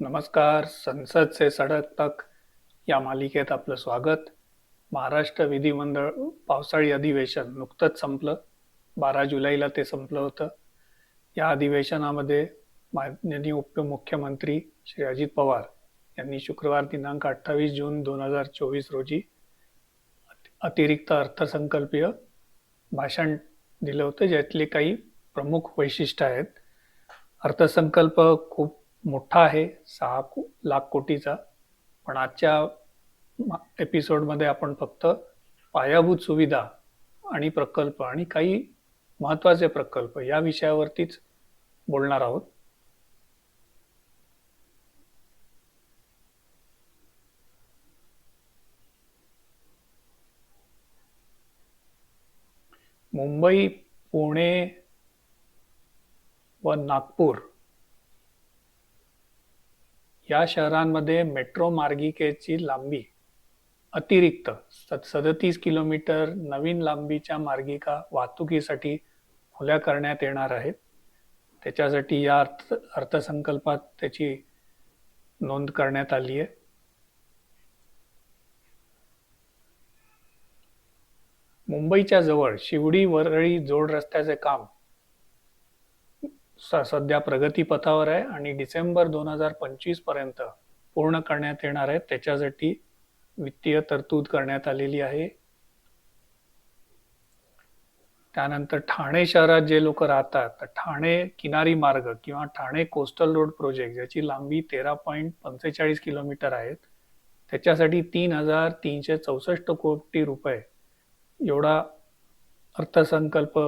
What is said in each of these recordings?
नमस्कार संसद से सडक तक या मालिकेत आपलं स्वागत. महाराष्ट्र विधिमंडळ पावसाळी अधिवेशन नुकतंच संपलं. बारा जुलैला ते संपलं होतं. या अधिवेशनामध्ये माननीय उपमुख्यमंत्री श्री अजित पवार यांनी शुक्रवार दिनांक अठ्ठावीस जून दोन हजार चोवीस रोजी अतिरिक्त अर्थसंकल्पीय भाषण दिलं होतं ज्यातले काही प्रमुख वैशिष्ट्य आहेत. अर्थसंकल्प खूप मोठा आहे सहा लाख कोटीचा. पण आजच्या एपिसोडमध्ये आपण फक्त पायाभूत सुविधा आणि प्रकल्प आणि काही महत्त्वाचे प्रकल्प या विषयावरतीच बोलणार आहोत. मुंबई पुणे व नागपूर या शहरांमध्ये मेट्रो मार्गिकेची लांबी अतिरिक्त सदतीस किलोमीटर नवीन लांबीच्या मार्गिका वाहतुकीसाठी खुल्या करण्यात येणार आहेत. त्याच्यासाठी या अर्थ अर्थसंकल्पात त्याची नोंद करण्यात आली आहे. मुंबईच्या जवळ शिवडी वरळी जोड रस्त्याचे काम सध्या प्रगतीपथावर आहे आणि डिसेंबर दोन हजार पंचवीसपर्यंत पूर्ण करण्यात येणार आहे. त्याच्यासाठी वित्तीय तरतूद करण्यात आलेली आहे. त्यानंतर ठाणे शहरात जे लोक राहतात तर ठाणे किनारी मार्ग किंवा ठाणे कोस्टल रोड प्रोजेक्ट ज्याची लांबी तेरा पॉईंट पंचेचाळीस किलोमीटर आहेत त्याच्यासाठी तीन हजार तीनशे चौसष्ट कोटी रुपये एवढा अर्थसंकल्प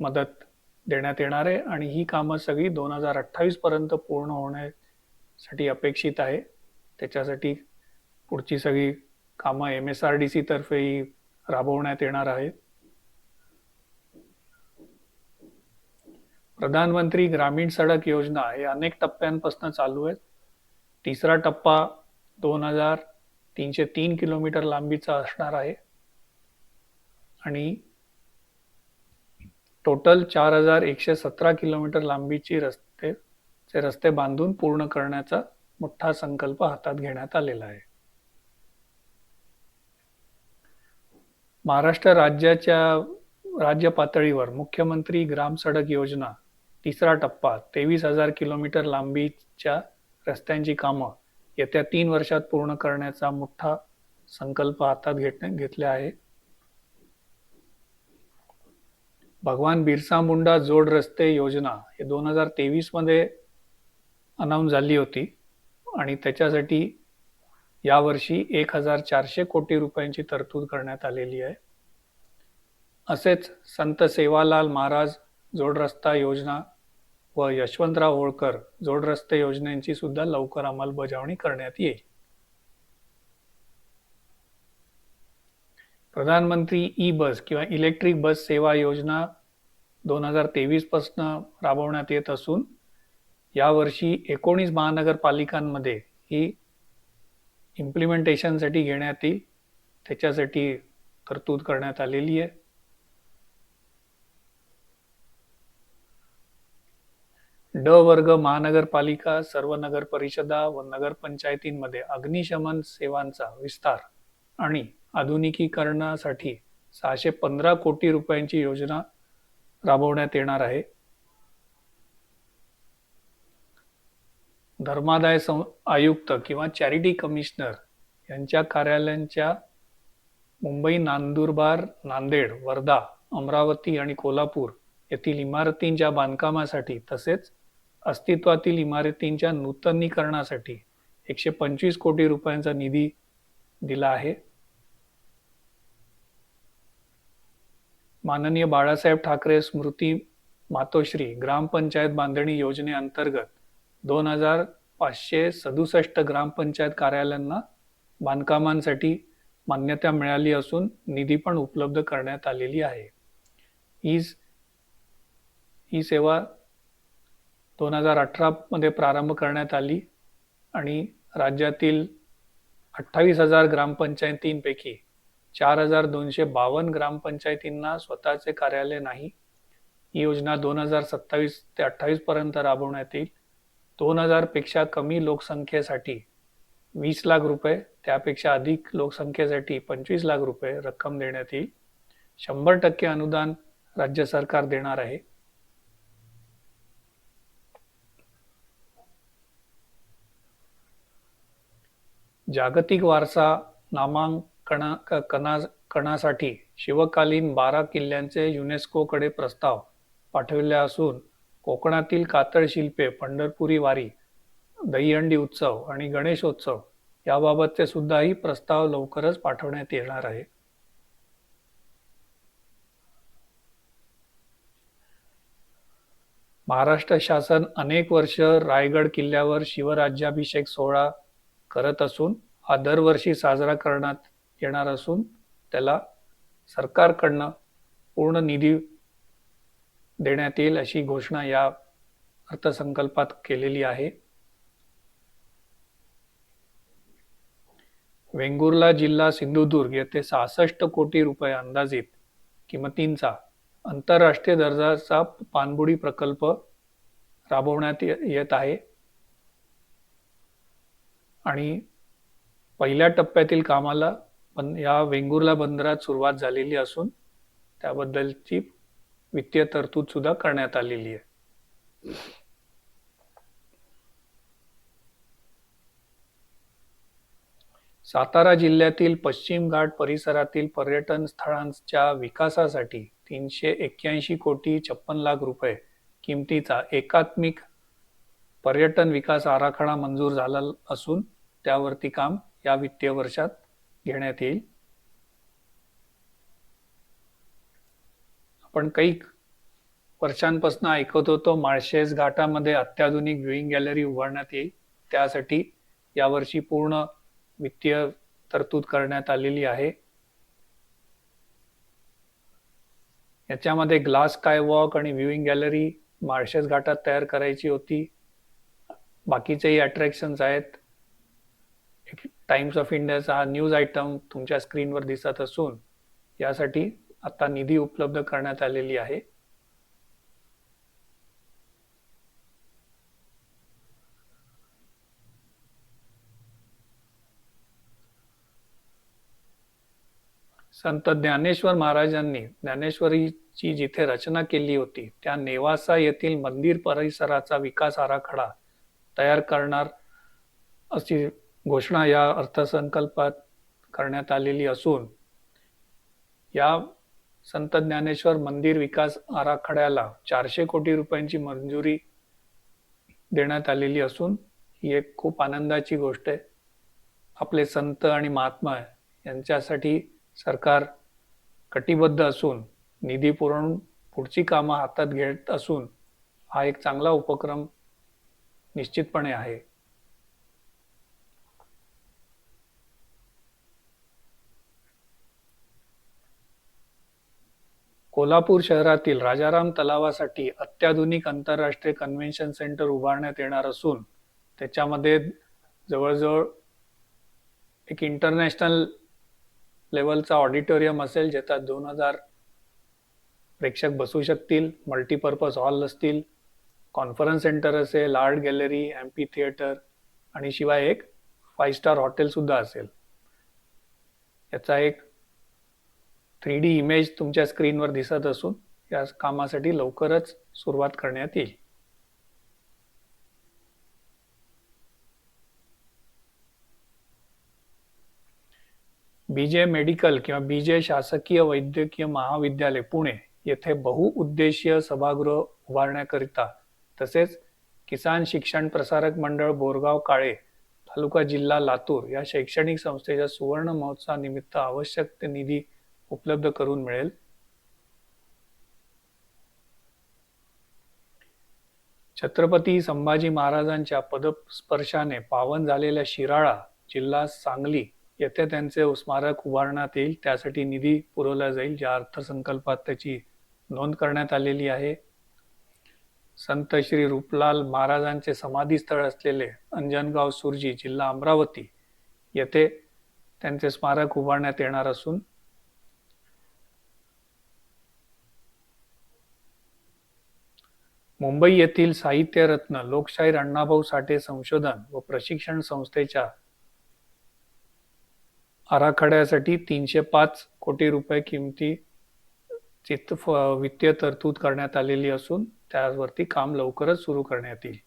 मदत देण्यात येणार आहे आणि ही कामं सगळी दोन हजार अठ्ठावीस पर्यंत पूर्ण होण्यासाठी अपेक्षित आहे. त्याच्यासाठी पुढची सगळी कामं M S R D C तर्फेही राबवण्यात येणार आहेत. प्रधानमंत्री ग्रामीण सडक योजना हे अनेक टप्प्यांपासून चालू आहेत. तिसरा टप्पा दोन हजार तीनशे तीन किलोमीटर लांबीचा असणार आहे. आणि टोटल चार हजार एकशे सतरा किलोमीटर लांबीची रस्ते चे रस्ते बांधून पूर्ण करण्याचा मोठा संकल्प हातात घेण्यात आलेला आहे. महाराष्ट्र राज्याच्या राज्य पातळीवर मुख्यमंत्री ग्राम सडक योजना तिसरा टप्पा तेवीस हजार किलोमीटर लांबीच्या रस्त्यांची कामं येत्या तीन वर्षात पूर्ण करण्याचा मोठा संकल्प हातात घेतले आहे. भगवान बिरसा मुंडा जोड रस्ते योजना हे दोन हजार तेवीसमध्ये अनाऊन्स झाली होती. आणि त्याच्यासाठी यावर्षी एक हजार चारशे कोटी रुपयांची तरतूद करण्यात आलेली आहे. असेच संत सेवालाल महाराज जोड रस्ता योजना व यशवंतराव होळकर जोड रस्ते योजनेची सुद्धा लवकर अंमलबजावणी करण्यात येईल. प्रधानमंत्री ई बस किंवा इलेक्ट्रिक बस सेवा योजना दोन हजार तेवीसपासून राबवण्यात येत असून यावर्षी एकोणीस महानगरपालिकांमध्ये ही इम्प्लिमेंटेशनसाठी घेण्यात येईल. त्याच्यासाठी तरतूद करण्यात आलेली आहे. ड वर्ग महानगरपालिका सर्व नगर परिषदा व नगरपंचायतींमध्ये अग्निशमन सेवांचा विस्तार आणि आधुनिकीकरणासाठी सहाशे पंधरा कोटी रुपयांची योजना राबवण्यात येणार आहे. धर्मादाय सं आयुक्त किंवा चॅरिटी कमिशनर यांच्या कार्यालयांच्या मुंबई नांदुरबार नांदेड वर्धा अमरावती आणि कोल्हापूर येथील इमारतींच्या बांधकामासाठी तसेच अस्तित्वातील इमारतींच्या नूतनीकरणासाठी एकशे पंचवीस कोटी रुपयांचा निधी दिला आहे. माननीय बाळासाहेब ठाकरे स्मृती मातोश्री ग्रामपंचायत बांधणी योजनेअंतर्गत दोन हजार पाचशे सदुसष्ट ग्रामपंचायत कार्यालयांना बांधकामांसाठी मान्यता मिळाली असून निधी पण उपलब्ध करण्यात आलेली आहे. ही ही सेवा दोन हजार अठरामध्ये प्रारंभ करण्यात आली आणि राज्यातील अठ्ठावीस हजार ग्रामपंचायतींपैकी चार हजार दोनशे बावन्न ग्रामपंचायतींना स्वतःचे कार्यालय नाही. ही योजना दोन हजार सत्तावीस ते अठ्ठावीस पर्यंत राबवण्यात येईल. दोन हजारपेक्षा कमी लोकसंख्येसाठी वीस लाख रुपये त्यापेक्षा अधिक लोकसंख्येसाठी पंचवीस लाख रुपये रक्कम देण्यात येईल. शंभर टक्के अनुदान राज्य सरकार देणार आहे. जागतिक वारसा नामांक कणा कणासाठी शिवकालीन बारा किल्ल्यांचे युनेस्कोकडे प्रस्ताव पाठविले असून कोकणातील कातळ शिल्पे पंढरपुरी वारी दहीहंडी उत्सव आणि गणेशोत्सव याबाबतचे सुद्धाही प्रस्ताव लवकरच पाठवण्यात येणार आहे. महाराष्ट्र शासन अनेक वर्ष रायगड किल्ल्यावर शिवराज्याभिषेक सोहळा करत असून हा दरवर्षी साजरा करण्यात येणार असून त्याला सरकारकडनं पूर्ण निधी देण्यात येईल अशी घोषणा या अर्थसंकल्पात केलेली आहे. वेंगुर्ला जिल्हा सिंधुदुर्ग येथे सहासष्ट कोटी रुपये अंदाजित किमतींचा आंतरराष्ट्रीय दर्जाचा पाणबुडी प्रकल्प राबवण्यात येत आहे. आणि पहिल्या टप्प्यातील कामाला पण या वेंगुर्ला बंदरात सुरुवात झालेली असून त्याबद्दलची वित्तीय तरतूद सुद्धा करण्यात आलेली आहे. सातारा जिल्ह्यातील पश्चिम घाट परिसरातील पर्यटन स्थळांच्या विकासासाठी तीनशे एक्क्याऐंशी कोटी छप्पन लाख रुपये किमतीचा एकात्मिक पर्यटन विकास आराखडा मंजूर झाला असून त्यावरती काम या वित्तीय वर्षात घेण्यात येईल. आपण काही वर्षांपासून ऐकत होतो माळशेज घाटामध्ये अत्याधुनिक व्ह्युईंग गॅलरी उभारण्यात येईल. त्यासाठी यावर्षी पूर्ण वित्तीय तरतूद करण्यात आलेली आहे. याच्यामध्ये ग्लास वॉक आणि व्ह्युईंग गॅलरी माळशेज घाटात तयार करायची होती. बाकीचेही अट्रॅक्शन्स आहेत. टाइम्स ऑफ इंडियाचा हा न्यूज आयटम तुमच्या स्क्रीनवर दिसत असून यासाठी आता निधी उपलब्ध करण्यात आलेली आहे. संत ज्ञानेश्वर महाराजांनी ज्ञानेश्वरीची जिथे रचना केली होती त्या नेवासा येथील मंदिर परिसराचा विकास आराखडा तयार करणार अशी घोषणा या अर्थसंकल्पात करण्यात आलेली असून या संत ज्ञानेश्वर मंदिर विकास आराखड्याला चारशे कोटी रुपयांची मंजुरी देण्यात आलेली असून ही एक खूप आनंदाची गोष्ट आहे. आपले संत आणि महात्मा यांच्यासाठी सरकार कटिबद्ध असून निधी पुरवून पुढची कामं हातात घेत असून हा एक चांगला उपक्रम निश्चितपणे आहे. कोल्हापूर शहरातील राजाराम तलावासाठी अत्याधुनिक आंतरराष्ट्रीय कन्व्हेन्शन सेंटर उभारण्यात येणार असून त्याच्यामध्ये जवळजवळ एक इंटरनॅशनल लेवलचा ऑडिटोरियम असेल ज्याच्यात दोन हजार प्रेक्षक बसू शकतील मल्टीपर्पज हॉल असतील कॉन्फरन्स सेंटर असेल आर्ट गॅलरी एम्पी थिएटर आणि शिवाय एक फाईव्ह स्टार हॉटेलसुद्धा असेल. याचा एक थ्री डी इमेज तुमच्या स्क्रीनवर दिसत असून या कामासाठी लवकरच सुरुवात करण्यात येईल. बीजे मेडिकल किंवा बीजे शासकीय वैद्यकीय महाविद्यालय पुणे येथे बहुउद्देशीय सभागृह उभारण्याकरिता तसेच किसान शिक्षण प्रसारक मंडळ बोरगाव काळे तालुका जिल्हा लातूर या शैक्षणिक संस्थेच्या सुवर्ण महोत्सवानिमित्त आवश्यक निधी उपलब्ध करून मिळेल. छत्रपती संभाजी महाराजांच्या पदस्पर्शाने पावन झालेल्या शिराळा जिल्हा सांगली येथे त्यांचे स्मारक उभारण्यात येईल. त्यासाठी निधी पुरवला जाईल ज्या अर्थसंकल्पात त्याची नोंद करण्यात आलेली आहे. संत श्री रूपलाल महाराजांचे समाधीस्थळ असलेले अंजनगाव सुरजी जिल्हा अमरावती येथे त्यांचे स्मारक उभारण्यात येणार असून मुंबई येथील साहित्यरत्न लोकशाहीर अण्णाभाऊ साठे संशोधन व प्रशिक्षण संस्थेच्या आराखड्यासाठी तीनशे पाच कोटी रुपये किमती चित्त वित्तीय तरतूद करण्यात आलेली असून त्यावरती काम लवकरच सुरू करण्यात येईल.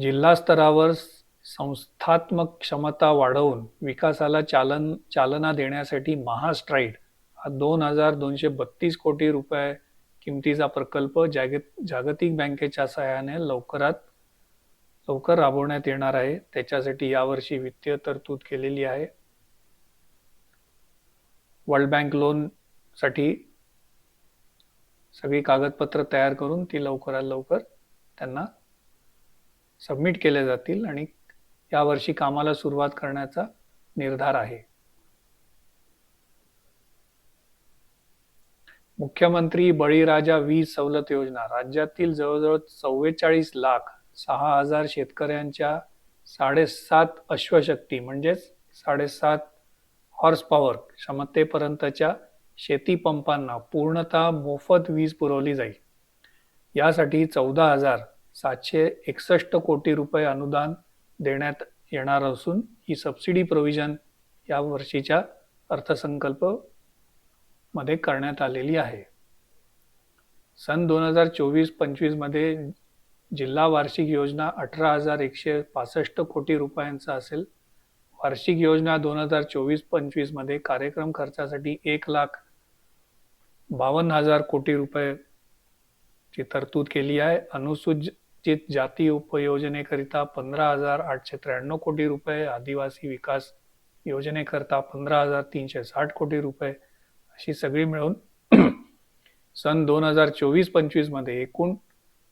जिल्हा स्तरावर संस्थात्मक क्षमता वाढवून विकासाला चालन चालना देण्यासाठी महास्ट्राईड हा दोन हजार दोनशे बत्तीस कोटी रुपये किमतीचा प्रकल्प जागत जागतिक बँकेच्या सहाय्याने लवकरात लवकर राबवण्यात येणार आहे. त्याच्यासाठी यावर्षी वित्तीय तरतूद केलेली आहे. वर्ल्ड बँक लोनसाठी सगळी कागदपत्र तयार करून ती लवकरात लवकर त्यांना सबमिट केले जातील आणि यावर्षी कामाला सुरुवात करण्याचा निर्धार आहे. मुख्यमंत्री बळीराजा वीज सवलत योजना. राज्यातील जवळजवळ चव्वेचाळीस लाख सहा हजार शेतकऱ्यांच्या साडेसात अश्वशक्ती म्हणजेच साडेसात हॉर्स पॉवर क्षमतेपर्यंतच्या शेती पंपांना पूर्णतः मोफत वीज पुरवली जाईल. यासाठी चौदा हजार सातशे एकसष्ट कोटी रुपये अनुदान देण्यात येणार असून ही सबसिडी प्रोव्हिजन या वर्षीच्या अर्थसंकल्प मध्ये करण्यात आलेली आहे. सन दोन हजार चोवीस पंचवीसमध्ये जिल्हा वार्षिक योजना अठरा हजार एकशे पासष्ट कोटी रुपयांचा असेल. वार्षिक योजना दोन हजार चोवीस पंचवीसमध्ये कार्यक्रम खर्चासाठी एक लाख बावन्न हजार कोटी रुपये ची तरतूद केली आहे. अनुसूचित जाती उपयोजनेकरिता पंधरा हजार आठशे त्र्याण्णव कोटी रुपये. आदिवासी विकास योजनेकरता पंधरा हजार तीनशे साठ कोटी रुपये. अशी सगळी मिळून सन दोन हजार चोवीस पंचवीसमध्ये एकूण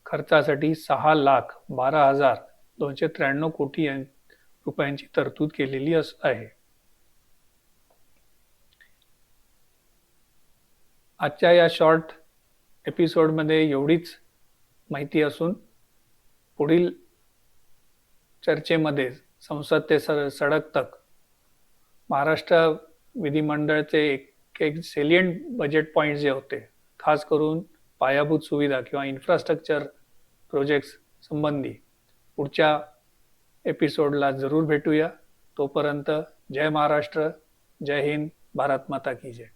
खर्चासाठी सहा लाख बारा हजार दोनशे त्र्याण्णव कोटी रुपयांची तरतूद केलेली आहे. आजच्या या शॉर्ट एपिसोडमध्ये एवढीच माहिती असून पुढील चर्चेमध्ये संसद ते सडक तक महाराष्ट्र विधिमंडळचे एक एक सेलियंट बजेट पॉईंट जे होते खास करून पायाभूत सुविधा किंवा इन्फ्रास्ट्रक्चर प्रोजेक्ट्स संबंधी पुढच्या एपिसोडला जरूर भेटूया. तोपर्यंत जय महाराष्ट्र जय हिंद भारत माता की जय.